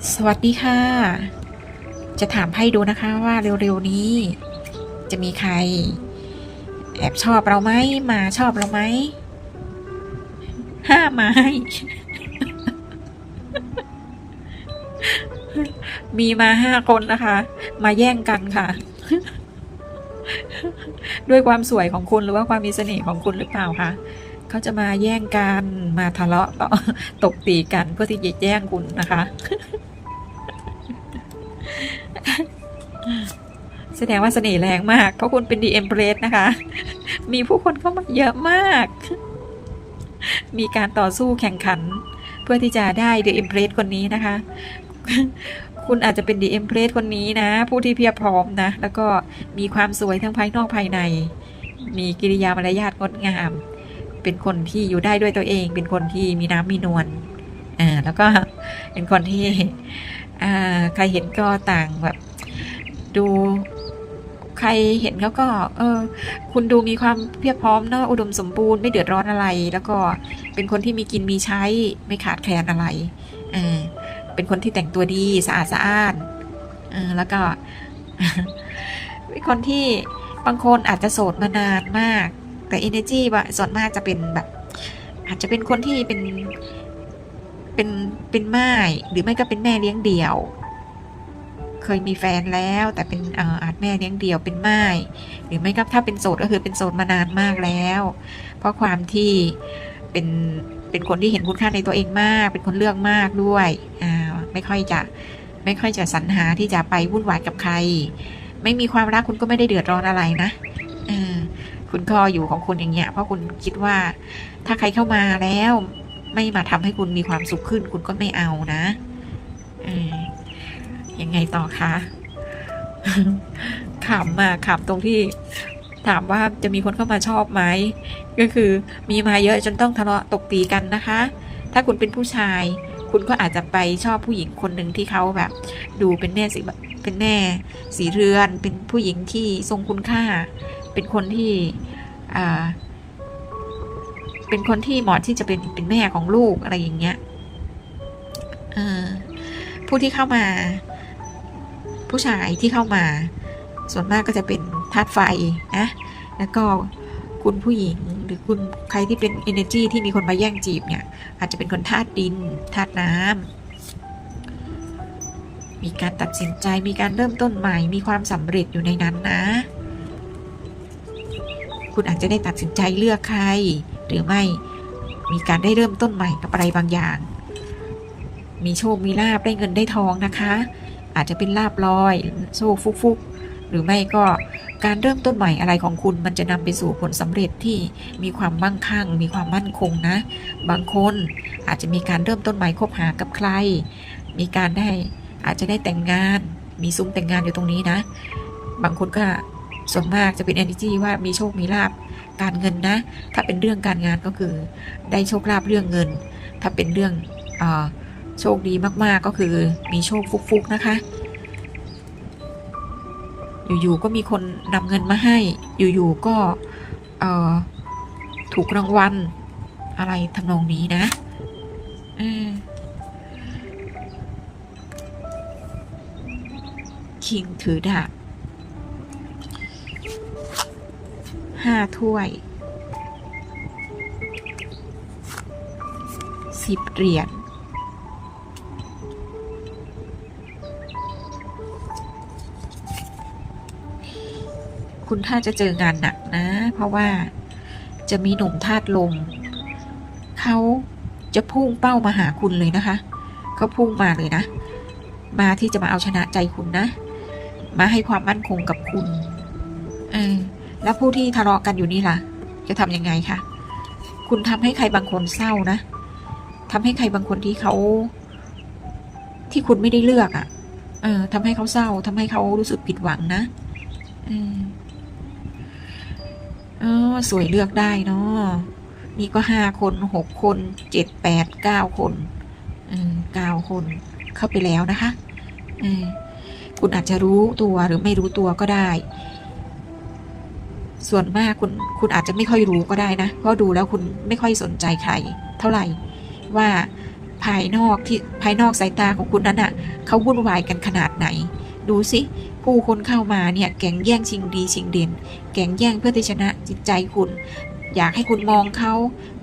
สวัสดีค่ะ จะถามไพ่ดูนะคะว่าเร็วๆนี้ จะมีใคร แอบชอบเราไหมมาชอบเราไหมห้าไม้ มีมาห้าคนนะคะ มาแย่งกันค่ะ ด้วยความสวยของคุณหรือว่าความมีเสน่ห์ของคุณหรือเปล่าคะ เขาจะมาแย่งกันมาทะเลาะตบตีกันเพื่อที่จะแย่งคุณนะคะ แสดงว่าเสน่ห์แรงมาก เพราะคุณเป็นดีเอ็มเพรสนะคะ มีผู้คนเข้ามาเยอะมาก มีการต่อสู้แข่งขัน เพื่อที่จะได้ดีเอ็มเพรสคนนี้นะคะคุณอาจจะเป็นดีเอ็มเพรสคนนี้นะ ผู้ที่เพียบพร้อมนะ แล้วก็มีความสวยทั้งภายนอกภายใน มีกิริยามารยาทงดงาม เป็นคนที่อยู่ได้ด้วยตัวเอง เป็นคนที่มีน้ำมีนวลอ่าแล้วก็เป็นคนที่อ่าใครเห็นก็ต่างแบบ ดูใครเห็นเขาก็ เออ คุณดูมีความเพียบพร้อมเนอะอุดมสมบูรณ์ไม่เดือดร้อนอะไร แล้วก็เป็นคนที่มีกินมีใช้ไม่ขาดแคลนอะไรเออเป็นคนที่แต่งตัวดีสะอาดสะอ้านเออแล้วก็เป็นคนที่บางคนอาจจะโสดมานานมาก แต่ energy ว่าส่วนมากจะเป็นแบบ อาจจะเป็นคนที่เป็นเป็นเป็นม่ายหรือไม่ก็เป็นแม่เลี้ยงเดี่ยว เคยมีแฟนแล้ว แต่เป็นอ่ออาจแม่เลี้ยงเดี่ยวเป็นม่ายหรือไม่ก็ถ้าเป็นโสดก็คือเป็นโสดมานานมากแล้ว เพราะความที่เป็นเป็นคนที่เห็นคุณค่าในตัวเองมาก เป็นคนเลือกมากด้วยอ่าไม่ค่อยจะไม่ค่อยจะสรรหาที่จะไปวุ่นวายกับใคร ไม่มีความรักคุณก็ไม่ได้เดือดร้อนอะไรนะ คุณก็อยู่ของคุณอย่างเงี้ย เพราะคุณคิดว่า ถ้าใครเข้ามาแล้วไม่มาทำให้คุณมีความสุขขึ้น คุณก็ไม่เอานะอยังไงต่อคะขำมาขำตรงที่ถามว่าจะมีคนเข้ามาชอบไหม ก็คือมีมาเยอะจนต้องทะเลาะตกตีกันนะคะ ถ้าคุณเป็นผู้ชาย คุณก็อาจจะไปชอบผู้หญิงคนหนึ่งที่เขาแบบ ดูเป็นแม่สีเป็นแม่สีเรือน เป็นผู้หญิงที่ทรงคุณค่า เป็นคนที่เป็นคนที่เหมาะที่จะเป็นเป็นแม่ของลูกอะไรอย่างเงี้ยผู้ที่เข้ามา ผู้ชายที่เข้ามา ส่วนมากก็จะเป็นธาตุไฟนะแล้วก็คุณผู้หญิงหรือคุณใครที่เป็น energy ที่มีคนมาแย่งจีบเนี่ย อาจจะเป็นคนธาตุดินธาตุน้ำมีการตัดสินใจมีการเริ่มต้นใหม่ มีความสำเร็จอยู่ในนั้นนะ คุณอาจจะได้ตัดสินใจเลือกใคร หรือไม่มีการได้เริ่มต้นใหม่กับอะไรบางอย่าง มีโชคมีลาบได้เงินได้ทองนะคะ อาจจะเป็นลาบลอยโชคฟุกๆ หรือไม่ก็การเริ่มต้นใหม่อะไรของคุณมันจะนำไปสู่ผลสำเร็จที่มีความมั่งคั่ง มีความมั่นคงนะ บางคนอาจจะมีการเริ่มต้นใหม่คบหากับใคร มีการได้อาจจะได้แต่งงาน มีซุ้มแต่งงานอยู่ตรงนี้นะ บางคนก็ ส่วนมากจะเป็น energy ว่ามีโชค มีลาบการเงินนะ ถ้าเป็นเรื่องการงานก็คือได้โชคลาภเรื่องเงิน ถ้าเป็นเรื่องอโชคดีมากๆก็คือมีโชคฟุกๆนะคะ อยู่ๆก็มีคนนำเงินมาให้ อยู่ๆก็ถูกรางวัลอะไรทำนองนี้นะคิงถือดาบ ห้าถ้วยสิบเหรียญคุณถ้าจะเจองานหนักนะ เพราะว่าจะมีหนุ่มธาตุลมเขาจะพุ่งเป้ามาหาคุณเลยนะคะเขาพุ่งมาเลยนะ มาที่จะมาเอาชนะใจคุณนะ มาให้ความมั่นคงกับคุณ เออ แล้วผู้ที่ทะเลาะกันอยู่นี่ล่ะ จะทำยังไงคะคุณทำให้ใครบางคนเศร้านะทำให้ใครบางคนที่เขา ที่คุณไม่ได้เลือกอะ่ะ เออทำให้เขาเศร้าทำให้เขารู้สึกผิดหวังนะเอออ๋อสวยเลือกได้เนาะนี่ก็ห้าคนหกคนเจ็ดแปดเก้าคนเก้าคนเข้าไปแล้วนะคะคุณอาจจะรู้ตัวหรือไม่รู้ตัวก็ได้ ส่วนมากคุณคุณอาจจะไม่ค่อยรู้ก็ได้นะ เพราะดูแล้วคุณไม่ค่อยสนใจใคร เท่าไหร่ว่าภายนอกที่ภายนอกสายตาของคุณนั้นอะเขาวุ่นวายกันขนาดไหน ดูสิผู้คนเข้ามาเนี่ยแก่งแย่งชิงดีชิงเด่นแก่งแย่งเพื่อที่ชนะจิตใจคุณ อยากให้คุณมองเขา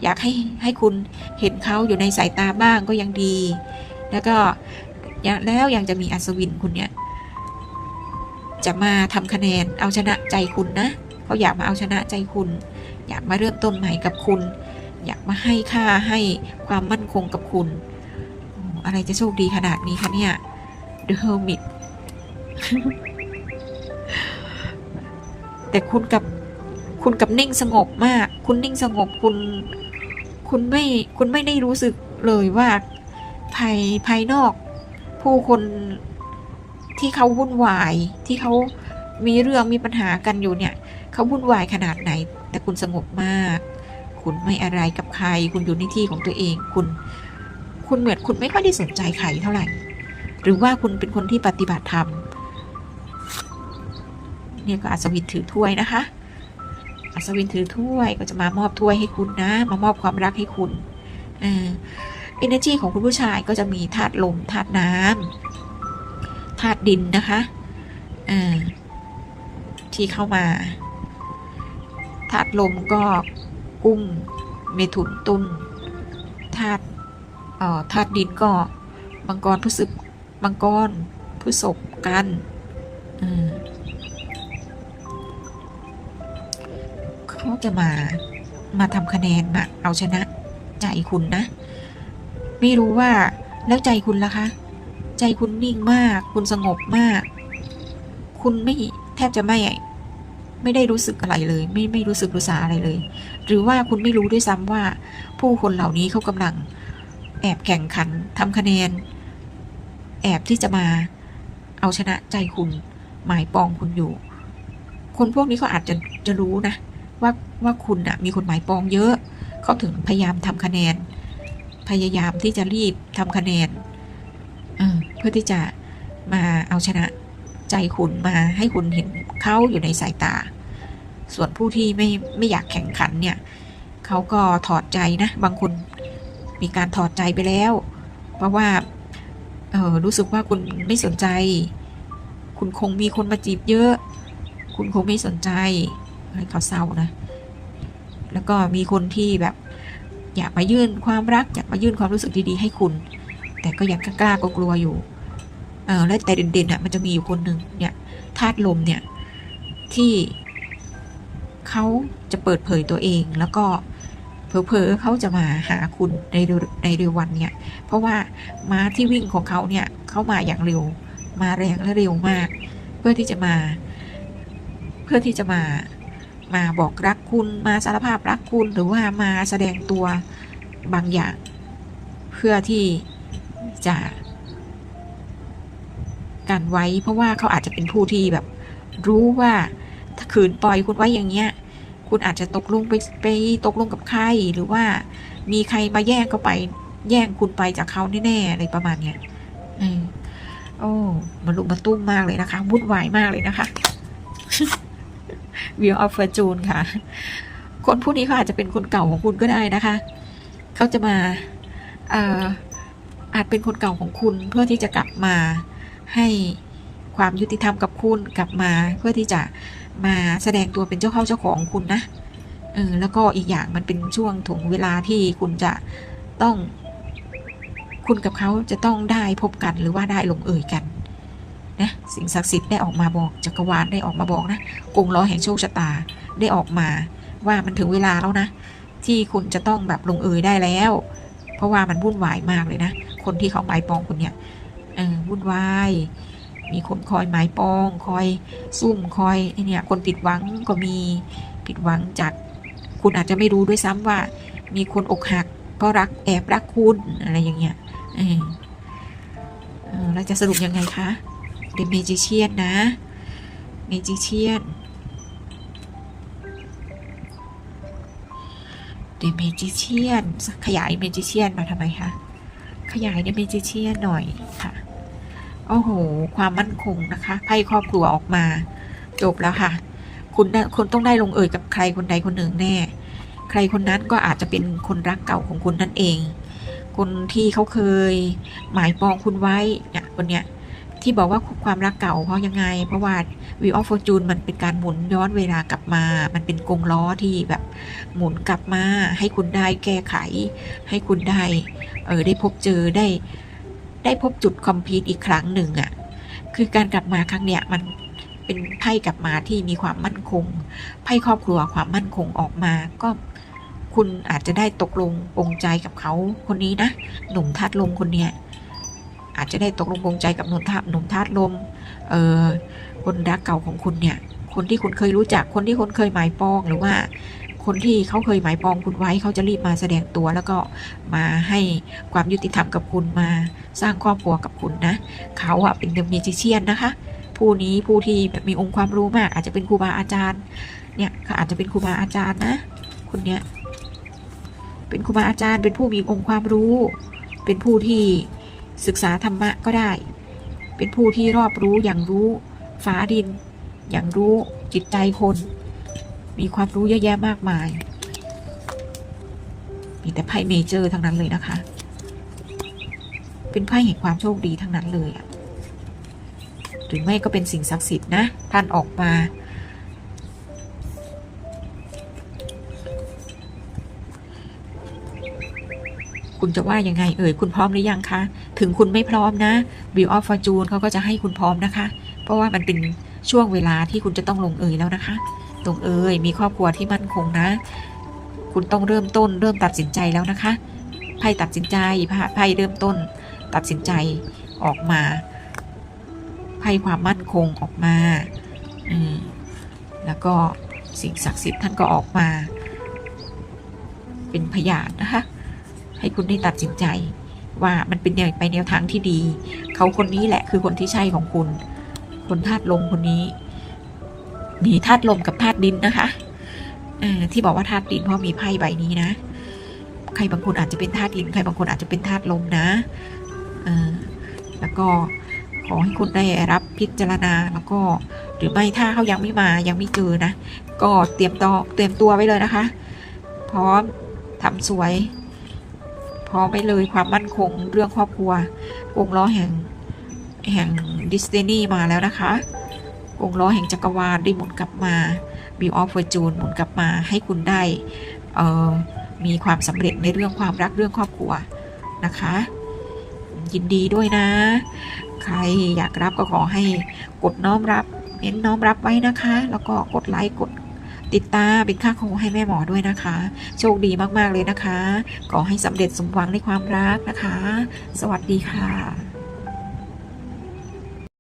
อยากให้ให้คุณเห็นเขาอยู่ในสายตาบ้างก็ยังดี แล้วก็ยังแล้วยังจะมีอัศวินคุณเนี่ยจะมาทำคะแนนเอาชนะใจคุณนะ เขาอยากมาเอาชนะใจคุณ อยากมาเริ่มต้นใหม่กับคุณ อยากมาให้ค่าให้ความมั่นคงกับคุณโอ้อะไรจะโชคดีขนาดนี้คะเนี่ย The Hermit แต่คุณกับคุณกับนิ่งสงบมาก คุณนิ่งสงบคุณ คุณไม่คุณไม่ได้รู้สึกเลยว่าภายภายนอก ผู้คนที่เขาวุ่นวายที่เขามีเรื่องมีปัญหากันอยู่เนี่ย เขาวุ่นวายขนาดไหน แต่คุณสงบมาก คุณไม่อะไรกับใคร คุณอยู่ในที่ของตัวเอง คุณ คุณเหมือนคุณไม่ค่อยได้สนใจใครเท่าไหร่ หรือว่าคุณเป็นคนที่ปฏิบัติธรรม เนี่ยก็อัศวินถือถ้วยนะคะ อัศวินถือถ้วยก็จะมามอบถ้วยให้คุณนะ มามอบความรักให้คุณเออเอเนจีของคุณผู้ชายก็จะมีธาตุลมธาตุน้ำธาตุดินนะคะเออที่เข้ามา ธาตุลมก็กุ้งเมถุนตุลธาตุเอ่อธาตุดินก็มังกรพฤษภมังกรพฤษภกันเขาจะมามาทำคะแนนมาเอาชนะใจคุณนะ ไม่รู้ว่าแล้วใจคุณล่ะคะ ใจคุณนิ่งมาก คุณสงบมาก คุณไม่แทบจะไม่ ไม่ได้รู้สึกอะไรเลย ไม่ไม่รู้สึกรู้สาอะไรเลย หรือว่าคุณไม่รู้ด้วยซ้ำว่า ผู้คนเหล่านี้เขากำลัง แอบแข่งขันทำคะแนน แอบที่จะมาเอาชนะใจคุณหมายปองคุณอยู่ คนพวกนี้เขาอาจจะจะรู้นะ ว่าว่าคุณอะมีคนหมายปองเยอะเขาถึงพยายามทำคะแนน พยายามที่จะรีบทำคะแนนเพื่อที่จะมาเอาชนะ ใจคุณมาให้คุณเห็นเขาอยู่ในสายตา ส่วนผู้ที่ไม่ไม่อยากแข่งขันเนี่ยเขาก็ถอดใจนะ บางคนมีการถอดใจไปแล้ว เพราะว่าเออรู้สึกว่าคุณไม่สนใจ คุณคงมีคนมาจีบเยอะ คุณคงไม่สนใจให้เขาเศร้านะ แล้วก็มีคนที่แบบอยากมายื่นความรัก อยากมายื่นความรู้สึกดีๆให้คุณ แต่ก็ยังกล้ากลัวอยู่ เออแล้วแต่เด่นๆอะมันจะมีอยู่คนหนึ่งเนี่ยธาตุลมเนี่ยที่เขาจะเปิดเผยตัวเองแล้วก็เผลอๆเขาจะมาหาคุณในเร็วในเร็ววันเนี่ยเพราะว่าม้าที่วิ่งของเขาเนี่ยเขามาอย่างเร็ว มาแรงและเร็วมาก เพื่อที่จะมา เพื่อที่จะมามาบอกรักคุณมาสารภาพรักคุณหรือว่ามาแสดงตัวบางอย่าง เพื่อที่จะ กันไว้ เพราะว่าเขาอาจจะเป็นผู้ที่แบบ รู้ว่า ถ้าขืนปล่อยคุณไว้อย่างเงี้ย คุณอาจจะตกลงไปไปตกลงกับใครหรือว่า มีใครมาแย่งเขาไป แย่งคุณไปจากเขาแน่ๆอะไรประมาณเนี้ยอโอ้มันลุกมาตุ้มมากเลยนะคะวุ่นวายมากเลยนะคะ Wheel of Fortune ค่ะ คนผู้นี้เขาอาจจะเป็นคนเก่าของคุณก็ได้นะคะ เขาจะมาอ่ออาจเป็นคนเก่าของคุณเพื่อที่จะกลับมา ให้ความยุติธรรมกับคุณกลับมาเพื่อที่จะมาแสดงตัวเป็นเจ้าเข้าเจ้าของคุณนะเออแล้วก็อีกอย่างมันเป็นช่วงถงเวลาที่คุณจะต้อง คุณกับเขาจะต้องได้พบกันหรือว่าได้ลงเอ่ยกันนะสิ่งศักดิ์สิทธิ์ได้ออกมาบอกจักรวาลได้ออกมาบอกนะกงล้อแห่งโชคชะตาได้ออกมาว่ามันถึงเวลาแล้วนะ ที่คุณจะต้องแบบลงเอยได้แล้ว เพราะว่ามันวุ่นวายมากเลยนะ คนที่เขาหมายปองคุณเนี่ย เออวุ่นวาย มีคนคอยหมายปอง คอยซุ่มคอยเนี่ยคนผิดหวังก็มีผิดหวังจากคุณอาจจะไม่รู้ด้วยซ้ำว่า มีคนอกหัก เพราะรักแอบรักคุณอะไรอย่างเงี้ยเออเออแล้วจะสรุปยังไงคะเป็นเมจิเชียนนะเมจิเชียนเดเมจิเชียนขยายเมจิเชียนมาทำไมคะ ขยายในเมจิเชียนหน่อยค่ะ โอ้โห ความมั่นคงนะคะไพ่ครอบครัวออกมา จบแล้วค่ะ คุณคุณต้องได้ลงเอยกับใครคนใดคนหนึ่งแน่ ใครคนนั้นก็อาจจะเป็นคนรักเก่าของคุณนั่นเอง คนที่เขาเคย หมายปองคุณไว้เนี่ยคนเนี้ยที่บอกว่าความรักเก่าเพราะยังไง เพราะว่า Wheel of Fortune มันเป็นการหมุนย้อนเวลากลับมา มันเป็นกงล้อที่แบบหมุนกลับมา ให้คุณได้แก้ไข ให้คุณได้เออได้พบเจอได้ ได้พบจุดคอมพลีทอีกครั้งหนึ่งอะ่ะ คือการกลับมาครั้งเนี้ยมันเป็นไพ่กลับมาที่มีความมั่นคง ไพ่ครอบครัวความมั่นคงออกมาก็คุณอาจจะได้ตกลงปรงใจกับเขาคนนี้นะ หนุ่มธาตุลมคนเนี้ยอาจจะได้ตกลงปรงใจกับหนุ่มธาตุหนุ่มธาตุลม เออคนรักเก่าของคุณเนี่ย คนที่คุณเคยรู้จักคนที่คุณเคยหมายปองหรือว่า คนที่เขาเคยหมายปองคุณไว้เขาจะรีบมาแสดงตัวแล้วก็มาให้ความยุติธรรมกับคุณมาสร้างครอบครัวกับคุณนะเขาอะเป็นเดอะมิจิเชียนนะคะ ผู้นี้ผู้ที่แบบมีองค์ความรู้มาก อาจจะเป็นครูบาอาจารย์เนี่ยเขาอาจจะเป็นครูบาอาจารย์นะคนเนี้ยเป็นครูบาอาจารย์ เป็นผู้มีองค์ความรู้ เป็นผู้ที่ศึกษาธรรมะก็ได้ เป็นผู้ที่รอบรู้อย่างรู้ฟ้าดิน อย่างรู้จิตใจคน มีความรู้เยอะแยะมากมาย มีแต่ไพ่เมเจอร์ทั้งนั้นเลยนะคะ เป็นไพ่แห่งความโชคดีทั้งนั้นเลยอะหรือไม่ก็เป็นสิ่งศักดิ์สิทธิ์นะท่านออกมา คุณจะว่ายังไงเอ่ยคุณพร้อมหรือยังคะถึงคุณไม่พร้อมนะ View of Fortune เขาก็จะให้คุณพร้อมนะคะ เพราะว่ามันเป็นช่วงเวลาที่คุณจะต้องลงเอยแล้วนะคะ ลงเอยมีครอบครัวที่มั่นคงนะ คุณต้องเริ่มต้น เริ่มตัดสินใจแล้วนะคะไพ่ตัดสินใจไพ่เริ่มต้น ตัดสินใจออกมาไพ่ความมั่นคงออกมาอืมแล้วก็สิ่งศักดิ์สิทธิ์ท่านก็ออกมา เป็นพยานนะคะ ให้คุณได้ตัดสินใจ ว่ามันเป็นแนวไปแนวทางที่ดี เขาคนนี้แหละคือคนที่ใช่ของคุณ คนธาตุลมคนนี้ มีธาตุลมกับธาตุดินนะคะที่บอกว่าธาตุดินเพราะมีไพ่ใบนี้นะ ใครบางคนอาจจะเป็นธาตุดิน ใครบางคนอาจจะเป็นธาตุลมนะแล้วก็ขอให้คุณได้รับพิจารณาแล้วก็หรือไม่ถ้าเขายังไม่มายังไม่เจอนะ ก็เตรียมตัวเตรียมตัวไว้เลยนะคะ พร้อมทำสวย พร้อมไปเลยความมั่นคงเรื่องครอบครัววงล้อแห่งแห่งดิสนีย์มาแล้วนะคะ วงล้อแห่งจักรวาลได้หมุนกลับมาบิวออฟเฟอร์จูนหมุนกลับมาให้คุณได้มีความสำเร็จในเรื่องความรักเรื่องครอบครัวนะคะ ยินดีด้วยนะ ใครอยากรับก็ขอให้กดน้อมรับเน้นน้อมรับไว้นะคะ แล้วก็กดไลค์กดติดตามเป็นค่าคงให้แม่หมอด้วยนะคะ โชคดีมาก ๆ เลยนะคะ ขอให้สำเร็จสมหวังในความรักนะคะ สวัสดีค่ะ